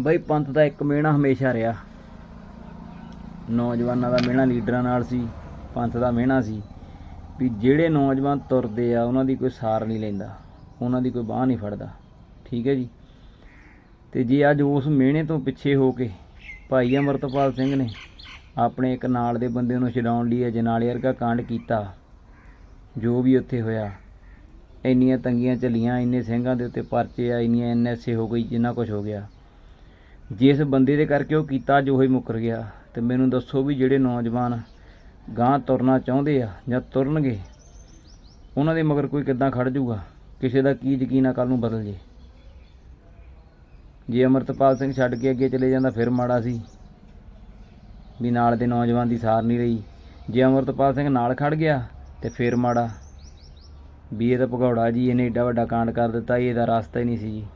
ਬਈ ਪੰਥ ਦਾ ਇੱਕ ਮੇਣਾ ਹਮੇਸ਼ਾ ਰਿਹਾ। ਨੌਜਵਾਨਾਂ ਦਾ ਮਿਹਣਾ ਲੀਡਰਾਂ ਨਾਲ ਸੀ, ਪੰਥ ਦਾ ਮਿਹਣਾ ਸੀ। ਵੀ ਜਿਹੜੇ ਨੌਜਵਾਨ ਤੁਰਦੇ ਆ, ਉਹਨਾਂ ਦੀ ਕੋਈ ਸਾਰ ਨਹੀਂ ਲੈਂਦਾ, ਉਹਨਾਂ ਦੀ ਕੋਈ ਬਾਹ ਨਹੀਂ ਫੜਦਾ। ਠੀਕ ਹੈ ਜੀ? ਤੇ ਜੇ ਅੱਜ ਉਸ ਮਿਹਣੇ ਤੋਂ ਪਿੱਛੇ ਹੋ ਕੇ ਭਾਈ ਅਮਰਤਪਾਲ ਸਿੰਘ ਨੇ ਆਪਣੇ ਇੱਕ ਨਾਲ ਦੇ ਬੰਦੇ ਨੂੰ ਛਡਾਉਣ ਲਈ ਅਜਨਾਲੇ ਵਰਗਾ ਕਾਂਡ ਕੀਤਾ, ਜੋ ਵੀ ਉੱਥੇ ਹੋਇਆ, ਇੰਨੀਆਂ ਤੰਗੀਆਂ ਚੱਲੀਆਂ, ਇੰਨੇ ਸਿੰਘਾਂ ਦੇ ਉੱਤੇ ਪਰਚੇ ਆ, ਇੰਨੀਆਂ ਐਨਐਸਏ ਹੋ ਗਈ, ਜਿੰਨਾ ਕੁਝ ਹੋ ਗਿਆ। ਜਿਸ ਬੰਦੇ ਦੇ ਕਰਕੇ ਉਹ ਕੀਤਾ ਜੋ ਹੀ ਮੁੱਕਰ ਗਿਆ। ਤੇ ਮੈਨੂੰ ਦੱਸੋ ਵੀ ਜਿਹੜੇ ਨੌਜਵਾਨ ਗਾਂ ਤੁਰਨਾ ਚਾਹੁੰਦੇ ਆ ਜਾਂ ਤੁਰਨਗੇ, ਉਹਨਾਂ ਦੇ ਮਗਰ ਕੋਈ ਕਿੱਦਾਂ ਖੜ ਜਾਊਗਾ? ਕਿਸੇ ਦਾ ਕੀ ਯਕੀਨ ਆ ਕੱਲ ਨੂੰ ਬਦਲ ਜੇ? ਜੇ ਅਮਰਤਪਾਲ ਸਿੰਘ ਛੱਡ ਕੇ ਅੱਗੇ ਚਲੇ ਜਾਂਦਾ, ਫਿਰ ਮਾੜਾ ਸੀ। ਵੀ ਨਾਲ ਦੇ ਨੌਜਵਾਨ ਦੀ ਸਾਰ ਨਹੀਂ ਰਹੀ। ਜੇ ਅਮਰਤਪਾਲ ਸਿੰਘ ਨਾਲ ਖੜ ਗਿਆ, ਤੇ ਫਿਰ ਮਾੜਾ। ਵੀ ਇਹ ਤਾਂ ਭਗੌੜਾ ਜੀ, ਇਹਨੇ ਏਡਾ ਵੱਡਾ ਕਾਂਡ ਕਰ ਦਿੱਤਾ ਇਹਦਾ ਰਸਤਾ ਹੀ ਨਹੀਂ ਸੀ ਜੀ।